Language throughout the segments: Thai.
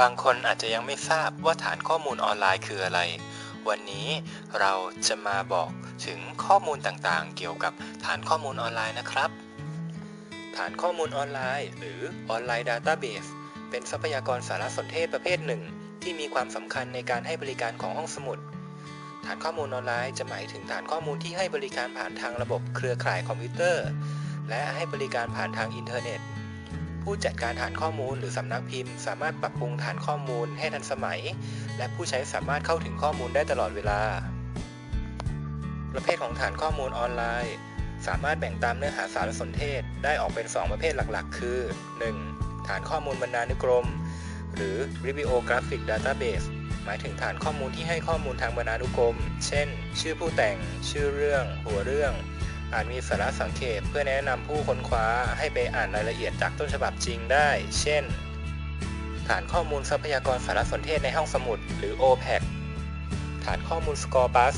บางคนอาจจะยังไม่ทราบว่าฐานข้อมูลออนไลน์คืออะไร วันนี้เราจะมาบอกถึงข้อมูลต่างๆ เกี่ยวกับฐานข้อมูลออนไลน์นะครับ ฐานข้อมูลออนไลน์ หรือออนไลน์ Database เป็นทรัพยากรสารสนเทศประเภทหนึ่ง ที่มีความสำคัญในการให้บริการของห้องสมุด ฐานข้อมูลออนไลน์จะหมายถึงฐานข้อมูลที่ให้บริการผ่านทางระบบเครือข่ายคอมพิวเตอร์ และให้บริการผ่านทางอินเทอร์เน็ต ผู้จัดการฐานข้อมูลหรือสำนักพิมพ์ สามารถปรับปรุงฐานข้อมูลให้ทันสมัย และผู้ใช้สามารถเข้าถึงข้อมูลได้ตลอดเวลา ประเภทของฐานข้อมูลออนไลน์ สามารถแบ่งตามเนื้อหาสารสนเทศได้ออกเป็น 2 ประเภทหลักๆ คือ 1. ฐานข้อมูลบรรณานุกรม หรือ Bibliographic Database หมายถึงฐานข้อมูลที่ให้ข้อมูลทางบรรณานุกรม เช่น ชื่อผู้แต่ง ชื่อเรื่อง หัวเรื่อง อาจมีสาระสังเขปเพื่อแนะนำผู้ค้นคว้าให้ไปอ่านรายละเอียดจากต้นฉบับจริงได้ เช่น ฐานข้อมูลทรัพยากรสารสนเทศในห้องสมุด หรือ OPAC ฐานข้อมูล Scopus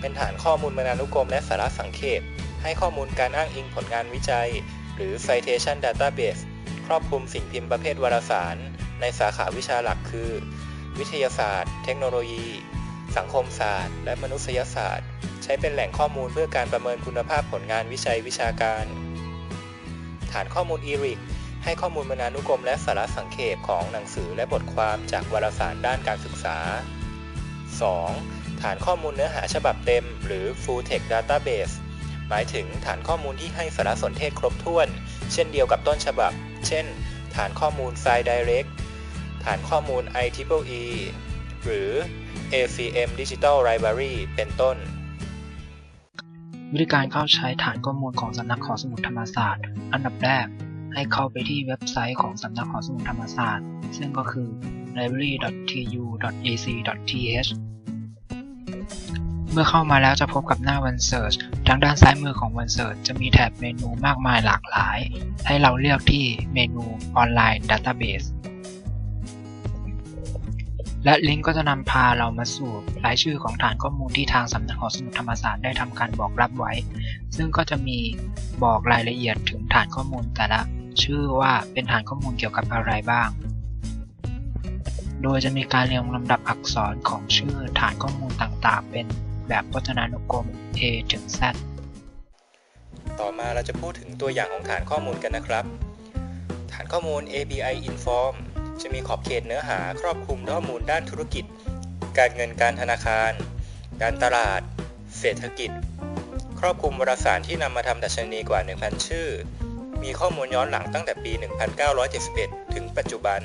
เป็นฐานข้อมูลบรรณานุกรมและสาระสังเขปให้ข้อมูลการอ้างอิงผลงานวิจัย หรือ Citation Database ครอบคลุมสิ่งพิมพ์ประเภทวารสาร ในสาขาวิชาหลักคือ วิทยาศาสตร์ เทคโนโลยี สังคมศาสตร์ และมนุษยศาสตร์ ช้เป็นแหล่งข้อมูลเพื่อการประเมินคุณภาพผลงานวิจัยวิชาการ ฐานข้อมูล ERIC ให้ข้อมูลบรรณานุกรมและสาระสังเขปของหนังสือและบทความจากวารสารด้านการศึกษา 2. ฐานข้อมูลเนื้อหาฉบับเต็ม หรือ Full Text Database หมายถึงฐานข้อมูลที่ให้สารสนเทศครบถ้วน เช่นเดียวกับต้นฉบับ เช่น ฐานข้อมูล File Direct ฐานข้อมูล IEEE หรือ ACM Digital Library เป็นต้น วิธีการเข้าใช้ฐานข้อมูลของสำนักหอสมุดธรรมศาสตร์ อันดับแรก ให้เข้าไปที่เว็บไซต์ของสำนักหอสมุดธรรมศาสตร์ ซึ่งก็คือ library.tu.ac.th เมื่อเข้ามาแล้วจะพบกับหน้า OneSearch ทางด้านซ้ายมือของ OneSearch จะมีแถบเมนูมากมายหลากหลาย ให้เราเลือกที่เมนู Online Database และลิงก์ก็จะนำพาเรามาสู่รายชื่อของฐานข้อมูลที่ทางสำนักหอสมุดธรรมศาสตร์ได้ทำการบอกรับไว้ ซึ่งก็จะมีบอกรายละเอียดถึงฐานข้อมูลแต่ละชื่อว่าเป็นฐานข้อมูลเกี่ยวกับอะไรบ้าง โดยจะมีการเรียงลำดับอักษรของชื่อฐานข้อมูลต่างๆ เป็นแบบพจนานุกรม A ถึง Z ต่อมาเราจะพูดถึงตัวอย่างของฐานข้อมูลกันนะครับ ฐานข้อมูล ABI Inform จะมีขอบเขตเนื้อหาครอบคลุมข้อมูลด้านธุรกิจ การเงินการธนาคาร การตลาด เศรษฐกิจ ครอบคลุมวารสารที่นำมาทำดัชนีกว่า 1,000 ชื่อ มีข้อมูลย้อนหลังตั้งแต่ปี 1971 ถึงปัจจุบัน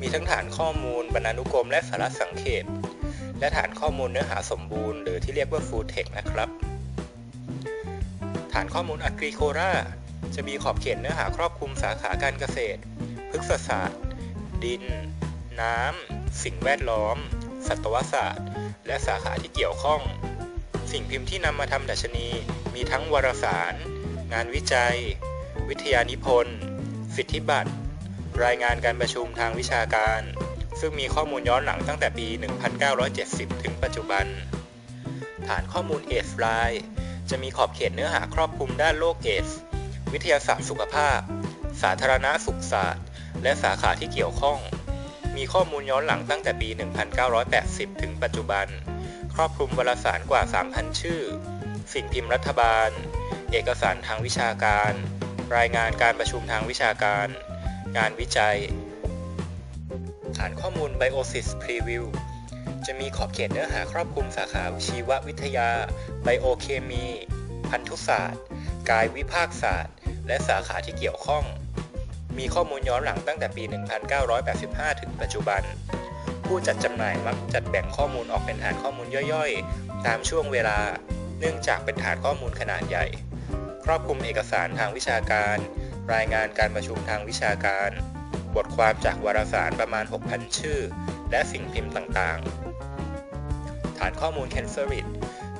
มีทั้งฐานข้อมูลบรรณานุกรมและสาระสังเขปและฐานข้อมูลเนื้อหาสมบูรณ์หรือที่เรียกว่า Full Text นะครับ ฐานข้อมูล Agricola จะมีขอบเขตเนื้อหาครอบคลุมสาขาการเกษตร พฤกษศาสตร์ ดิน น้ำ สิ่งแวดล้อม สัตวศาสตร์ และสาขาที่เกี่ยวข้อง สิ่งพิมพ์ที่นำมาทำดัชนี มีทั้งวารสาร งานวิจัย วิทยานิพนธ์ สิทธิบัตร รายงานการประชุมทางวิชาการ ซึ่งมีข้อมูลย้อนหลังตั้งแต่ปี 1970 ถึงปัจจุบัน ฐานข้อมูลเอสไลน์จะมีขอบเขตเนื้อหาครอบคลุมด้านโรคเอส วิทยาศาสตร์สุขภาพ สาธารณสุขศาสตร์ และสาขาที่เกี่ยวข้อง มีข้อมูลย้อนหลังตั้งแต่ปี 1980 ถึงปัจจุบัน ครอบคลุมวารสารกว่า 3,000 ชื่อ สิ่งพิมพ์รัฐบาล เอกสารทางวิชาการ รายงานการประชุมทางวิชาการ งานวิจัย ฐานข้อมูล Biosis Preview จะมีขอบเขตเนื้อหาครอบคลุมสาขาชีววิทยา ไบโอเคมี พันธุศาสตร์ กายวิภาคศาสตร์ และสาขาที่เกี่ยวข้อง มีข้อมูลย้อนหลังตั้งแต่ปี 1985 ถึงปัจจุบัน ผู้จัดจำหน่ายมักจัดแบ่งข้อมูลออกเป็นฐานข้อมูลย่อยๆ ตามช่วงเวลา เนื่องจากเป็นฐานข้อมูลขนาดใหญ่ ครอบคลุมเอกสารทางวิชาการ รายงานการประชุมทางวิชาการ บทความจากวารสารประมาณ 6,000 ชื่อ และสิ่งพิมพ์ต่างๆ ฐานข้อมูล Cancerit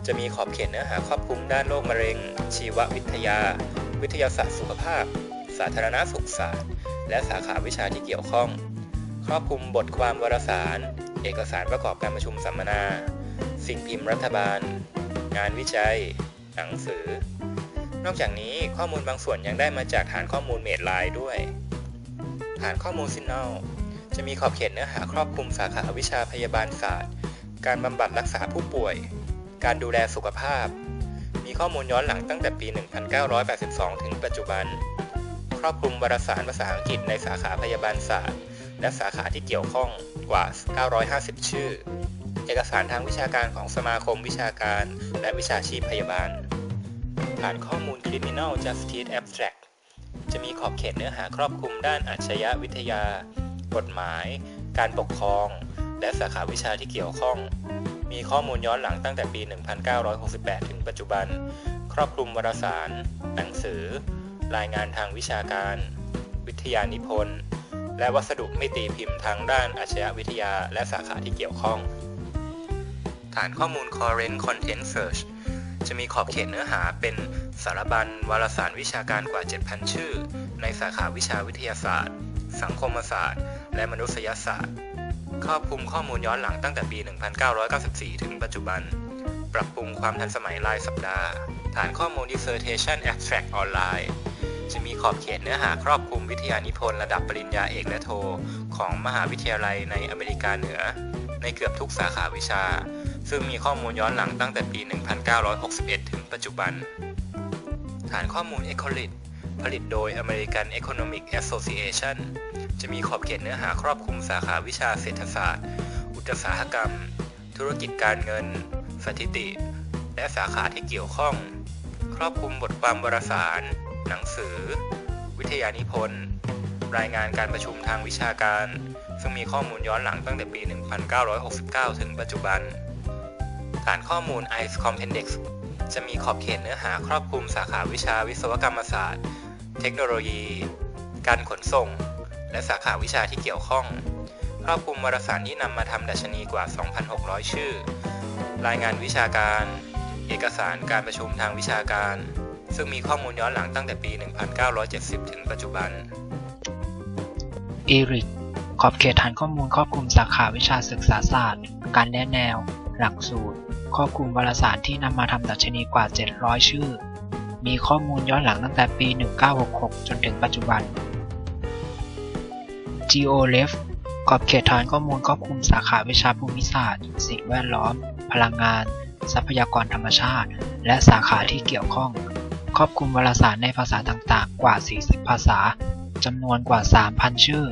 จะมีขอบเขตเนื้อหาครอบคลุมด้านโรคมะเร็ง ชีววิทยา วิทยาศาสตร์สุขภาพ สาธารณสุขศาสตร์ และสาขาวิชาที่เกี่ยวข้อง ครอบคลุมบทความวารสาร เอกสารประกอบการประชุมสัมมนา สิ่งพิมพ์รัฐบาล งานวิจัย หนังสือ นอกจากนี้ข้อมูลบางส่วนยังได้มาจากฐานข้อมูลเมดไลน์ด้วย ฐานข้อมูล Signal จะมีขอบเขตเนื้อหาครอบคลุมสาขาวิชาพยาบาลศาสตร์ การบำบัดรักษาผู้ป่วย การดูแลสุขภาพ มีข้อมูลย้อนหลังตั้งแต่ปี 1982 ถึงปัจจุบัน ครอบคลุมวารสารภาษาอังกฤษในสาขาพยาบาลศาสตร์ และสาขาที่เกี่ยวข้องกว่า 950 ชื่อ เอกสารทางวิชาการของสมาคมวิชาการ และวิชาชีพพยาบาลฐานข้อมูล Criminal Justice Abstract จะมีขอบเขตเนื้อหาครอบคลุมด้านอาชญาวิทยา กฎหมาย การปกครอง และสาขาวิชาที่เกี่ยวข้อง มีข้อมูลย้อนหลังตั้งแต่ปี 1968 ถึงปัจจุบัน ครอบคลุมวารสาร หนังสือ รายงานทางวิชาการ วิทยานิพนธ์ และวัสดุไม่ตีพิมพ์ทางด้านอาชญาวิทยาและสาขาที่เกี่ยวข้อง ฐานข้อมูล Current Content Search จะมีขอบเขตเนื้อหาเป็นสารบัญวารสารวิชาการกว่า 7,000 ชื่อ ในสาขาวิชาวิทยาศาสตร์ สังคมศาสตร์ และมนุษยศาสตร์ครอบคลุมข้อมูลย้อนหลังตั้งแต่ปี 1994 ถึงปัจจุบัน ปรับปรุงความทันสมัยรายสัปดาห์ ฐานข้อมูล Dissertation Abstract ออนไลน์ จะมีขอบเขตเนื้อหาครอบคลุมวิทยานิพนธ์ระดับปริญญาเอกและโท ของมหาวิทยาลัยในอเมริกาเหนือ ในเกือบทุกสาขาวิชา ซึ่งมีข้อมูลย้อนหลังตั้งแต่ปี 1961 ถึงปัจจุบัน ฐานข้อมูล Ecolid ผลิตโดย American Economic Association จะมีขอบเขตเนื้อหาครอบคลุมสาขาวิชาเศรษฐศาสตร์ อุตสาหกรรม ธุรกิจการเงิน สถิติ และสาขาที่เกี่ยวข้อง ครอบคลุมบทความวารสาร หนังสือ วิทยานิพนธ์ รายงานการประชุมทางวิชาการ ซึ่งมีข้อมูลย้อนหลังตั้งแต่ปี 1969 ถึงปัจจุบัน ฐานข้อมูล ICE Compendex จะมีขอบเขตเนื้อหาครอบคลุมสาขาวิชาวิศวกรรมศาสตร์ เทคโนโลยี การขนส่ง และสาขาวิชาที่เกี่ยวข้อง ครอบคลุมวารสารที่นำมาทำดัชนีกว่า 2,600 ชื่อ รายงานวิชาการ เอกสารการประชุมทางวิชาการ ซึ่งมีข้อมูลย้อนหลังตั้งแต่ปี 1970 ถึงปัจจุบัน e r i c ขอบเขตฐานข้อมูลครอบคลุมสาขาวิชาศึกษาศาสตร์ การแนะแนว หลักสูตร ครอบคลุมวารสารที่นำมาทำดัชนีกว่า 700 ชื่อ มีข้อมูลย้อนหลังตั้งแต่ปี 1966 จนถึงปัจจุบัน GeoRef ขอบเขตฐานข้อมูลครอบคลุมสาขาวิชาภูมิศาสตร์ สิ่งแวดล้อม พลังงาน ทรัพยากรธรรมชาติ และสาขาที่เกี่ยวข้อง ครอบคลุมวารสารในภาษาต่างๆ กว่า 40 ภาษาจำนวนกว่า 3,000 ชื่อ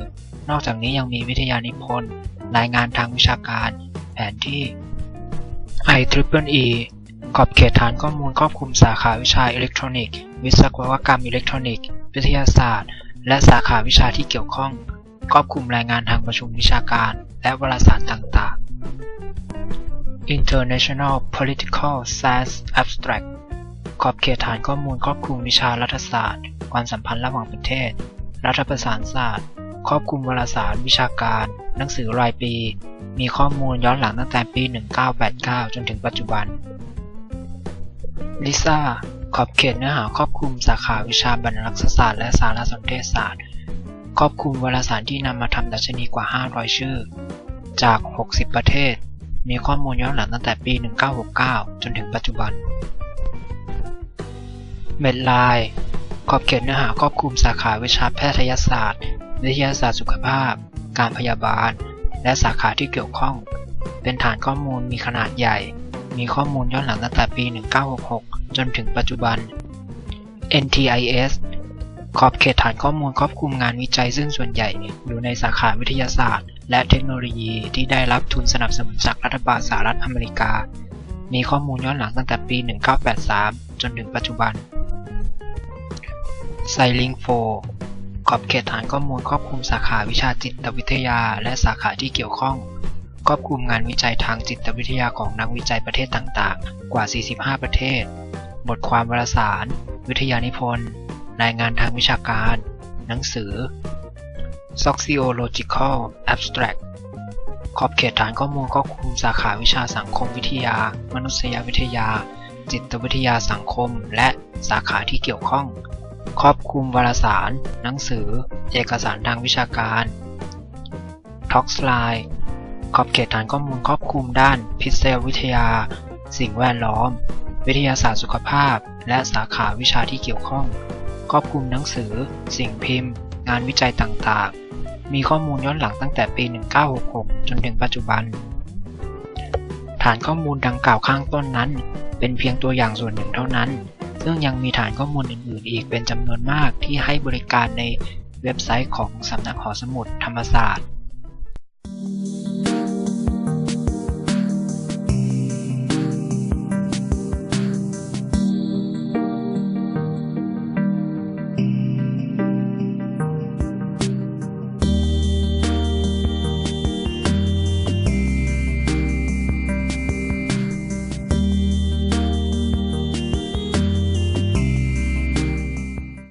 นอกจากนี้ยังมีวิทยานิพนธ์ รายงานทางวิชาการ แผนที่ IEEE ขอบเขตฐานข้อมูลครอบคลุมสาขาวิชาอิเล็กทรอนิกส์ วิศวกรรมอิเล็กทรอนิกส์ วิทยาศาสตร์ และสาขาวิชาที่เกี่ยวข้อง ครอบคลุมรายงานทางประชุมวิชาการ และวารสารต่างๆ International Political Science Abstract ขอบเขตฐานข้อมูลครอบคลุมวิชารัฐศาสตร์ ความสัมพันธ์ระหว่างประเทศ รัฐประศานศาสตร์ ครอบคลุมวารสารวิชาการ หนังสือรายปี มีข้อมูลย้อนหลังตั้งแต่ปี 1989 จนถึงปัจจุบัน ลิซ่า ขอบเขตเนื้อหาครอบคลุมสาขาวิชาบรรณารักษศาสตร์และสารสนเทศศาสตร์ ครอบคลุมวารสารที่นำมาทำดัชนีกว่า 500 ชื่อ จาก 60 ประเทศ มีข้อมูลย้อนหลังตั้งแต่ปี 1969 จนถึงปัจจุบัน เมดไลน์ขอบเขตเนื้อหาครอบคลุมสาขาวิชาแพทยศาสตร์ วิทยาศาสตร์สุขภาพ การพยาบาล และสาขาที่เกี่ยวข้อง เป็นฐานข้อมูลมีขนาดใหญ่ มีข้อมูลย้อนหลังตั้งแต่ปี 1966 จนถึงปัจจุบัน NTIS ขอบเขตฐานข้อมูลครอบคลุมงานวิจัยซึ่งส่วนใหญ่อยู่ในสาขาวิทยาศาสตร์ และเทคโนโลยีที่ได้รับทุนสนับสนุนจากรัฐบาลสหรัฐอเมริกา มีข้อมูลย้อนหลังตั้งแต่ปี 1983 จนถึงปัจจุบัน s i l i n g 4ขอบเขตฐานข้อมูลครอบคลุมสาขาวิชาจิตวิทยา และสาขาที่เกี่ยวข้อง ครอบคลุมงานวิจัยทางจิตวิทยาของนักวิจัยประเทศต่างๆ กว่า 45 ประเทศ บทความวารสาร วิทยานิพนธ์ รายงานทางวิชาการ หนังสือ Sociological Abstract ขอบเขตฐานข้อมูลครอบคลุมสาขาวิชาสังคมวิทยา มนุษยวิทยา จิตวิทยาสังคม และสาขาที่เกี่ยวข้อง ครอบคลุมวารสาร หนังสือ เอกสารทางวิชาการ t o x l i n e ขอบเขตฐานข้อมูลครอบคลุมด้านพิษวิทยา สิ่งแวดล้อม วิทยาศาสตร์สุขภาพ และสาขาวิชาที่เกี่ยวข้อง ครอบคลุมหนังสือ สิ่งพิมพ์ งานวิจัยต่างๆ มีข้อมูลย้อนหลังตั้งแต่ปี 1966 จนถึงปัจจุบัน ฐานข้อมูลดังกล่าวข้างต้นนั้น เป็นเพียงตัวอย่างส่วนหนึ่งเท่านั้น ซึ่งยังมีฐานข้อมูลอื่น ๆ อีกเป็นจำนวนมากที่ให้บริการในเว็บไซต์ของสำนักหอสมุดธรรมศาสตร์